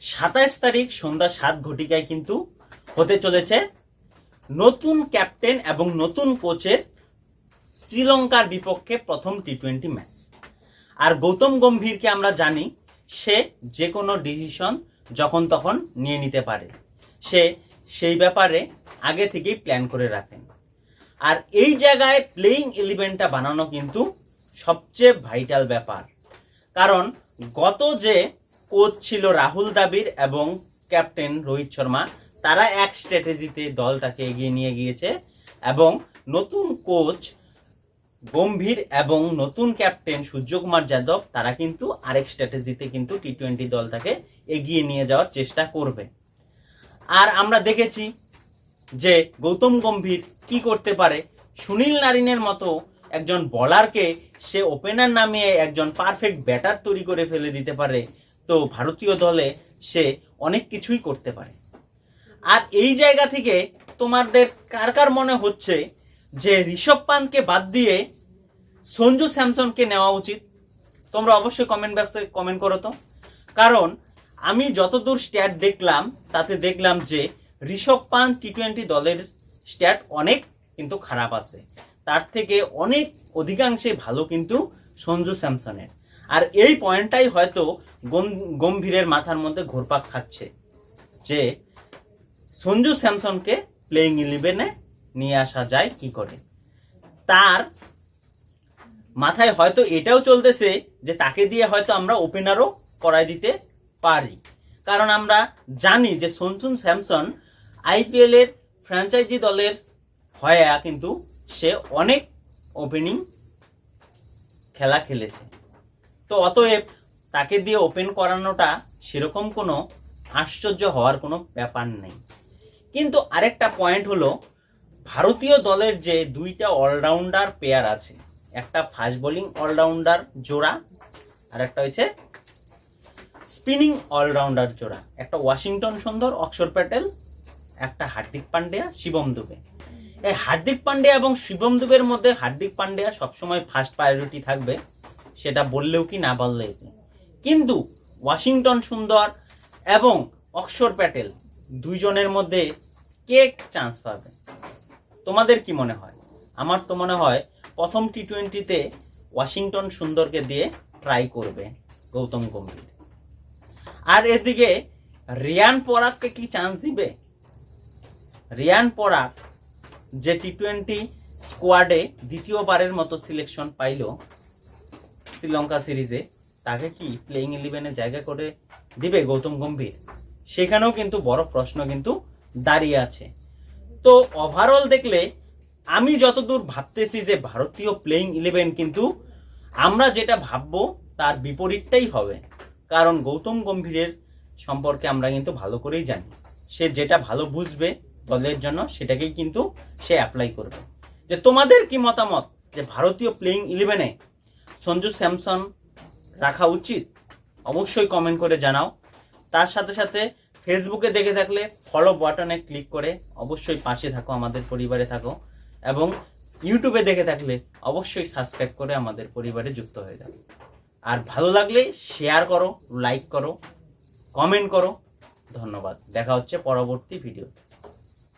সাতাশ তারিখ সন্ধ্যা সাত ঘটিকায় কিন্তু হতে চলেছে নতুন ক্যাপ্টেন এবং নতুন কোচের শ্রীলঙ্কার বিপক্ষে প্রথম টি টোয়েন্টি ম্যাচ আর গৌতম গম্ভীরকে আমরা জানি, সে যে কোনো ডিসিশন যখন তখন নিয়ে নিতে পারে। সে সেই ব্যাপারে আগে থেকেই প্ল্যান করে রাখেন। আর এই জায়গায় প্লেইং ইলেভেনটা বানানো কিন্তু সবচেয়ে ভাইটাল ব্যাপার। কারণ গত যে কোচ ছিল রাহুল দাবির এবং ক্যাপ্টেন রোহিত শর্মা। তারা এক স্ট্র্যাটেজিতে দলটাকে এগিয়ে নিয়ে গিয়েছে এবং নতুন কোচ গম্ভীর এবং নতুন ক্যাপ্টেন সূর্যকুমার যাদব, তারা কিন্তু আরেক স্ট্র্যাটেজিতে কিন্তু টি টোয়েন্টি দলটাকে এগিয়ে নিয়ে যাওয়ার চেষ্টা করবে। আর আমরা দেখেছি যে গৌতম গম্ভীর কি করতে পারে? সুনীল নারিনের মতো একজন বলারকে সে ওপেনার নামিয়ে একজন পারফেক্ট ব্যাটার তৈরি করে ফেলে দিতে পারে তো ভারতীয় দলে সে অনেক কিছুই করতে পারে। আর এই জায়গা থেকে তোমাদের কার কার মনে হচ্ছে যে ঋষভ পান্তকে বাদ দিয়ে সঞ্জু স্যামসনকে নেওয়া উচিত? তোমরা অবশ্যই কমেন্ট বক্সে কমেন্ট করো তো। কারণ আমি যতদূর স্ট্যাট দেখলাম, তাতে দেখলাম যে ঋষভ পান্ত টি টোয়েন্টি দলের স্ট্যাট অনেক কিন্তু খারাপ আছে। তার থেকে অনেক অধিকাংশে ভালো কিন্তু সঞ্জু স্যামসনের। আর এই পয়েন্টটাই হয়তো গম্ভীরের মাথার মধ্যে ঘুরপাক খাচ্ছে। যে সঞ্জু স্যামসনকে প্লেইং ইলেভেনে নিয়ে আসা যায় কি করে? তার মাথায় হয়তো এটাও চলতেছে যে তাকে দিয়ে হয়তো আমরা ওপেনারও করাই দিতে পারি। কারণ আমরা জানি যে সঞ্জু স্যামসন আইপিএল এর ফ্র্যাঞ্চাইজি দলের হয়ে কিন্তু সে অনেক ওপেনিং খেলা খেলেছে। তো অতএব তাকে দিয়ে ওপেন করানোটা সেরকম কোনো আশ্চর্য হওয়ার কোনো ব্যাপার নেই। কিন্তু আরেকটা পয়েন্ট হলো, ভারতীয় দলের যে দুইটা অলরাউন্ডার পেয়ার আছে, একটা ফাস্ট বোলিং অলরাউন্ডার জোড়া, আর একটা হচ্ছে স্পিনিং অলরাউন্ডার জোড়া। একটা ওয়াশিংটন সুন্দর, অক্ষর প্যাটেল, একটা হার্দিক পান্ডিয়া, শিবম দুবে। এই হার্দিক পান্ডিয়া এবং শিবম দুবের মধ্যে হার্দিক পান্ডিয়া সবসময় ফার্স্ট প্রায়োরিটি থাকবে, সেটা বললেও কি না বললেও কি। কিন্তু ওয়াশিংটন সুন্দর এবং অক্ষর প্যাটেল দুইজনের মধ্যে কে চান্স পাবে। তোমাদের কি মনে হয়? আমার তো মনে হয় প্রথম টি টোয়েন্টিতে ওয়াশিংটন সুন্দরকে দিয়ে ট্রাই করবে গৌতম গম্ভীর। আর এদিকে রিয়ান পরাগকে কি চান্স দিবে? রিয়ান পরাগ যে টি টোয়েন্টি স্কোয়াডে দ্বিতীয়বারের মতো সিলেকশন পাইল শ্রীলঙ্কা সিরিজে তাকে কি প্লেইং ইলেভেনে জায়গা করে দিবে গৌতম গম্ভীর? সেখানেও কিন্তু বড় প্রশ্ন কিন্তু দাঁড়িয়ে আছে। তো ওভারঅল দেখলে, আমি যতদূর ভাবতেছি যে ভারতীয় প্লেইং ইলেভেন কিন্তু আমরা যেটা ভাববো তার বিপরীতটাই হবে। কারণ গৌতম গম্ভীরের সম্পর্কে আমরা কিন্তু ভালো করেই জানি। সে যেটা ভালো বুঝবে দলের জন্য, সেটাকেই কিন্তু সে অ্যাপ্লাই করবে। যে তোমাদের কি মতামত যে ভারতীয় প্লেইং ইলেভেনে সঞ্জু স্যামসন রাখা উচিত, অবশ্যই কমেন্ট করে জানাও। তার সাথে সাথে ফেসবুকে দেখে থাকলে ফলো বাটনে ক্লিক করে অবশ্যই পাশে থাকো, আমাদের পরিবারে থাকো এবং ইউটিউবে দেখে থাকলে অবশ্যই সাবস্ক্রাইব করে আমাদের পরিবারে যুক্ত হয়ে যাও। আর ভালো লাগলে শেয়ার করো লাইক করো কমেন্ট করো। ধন্যবাদ, দেখা হচ্ছে পরবর্তী ভিডিও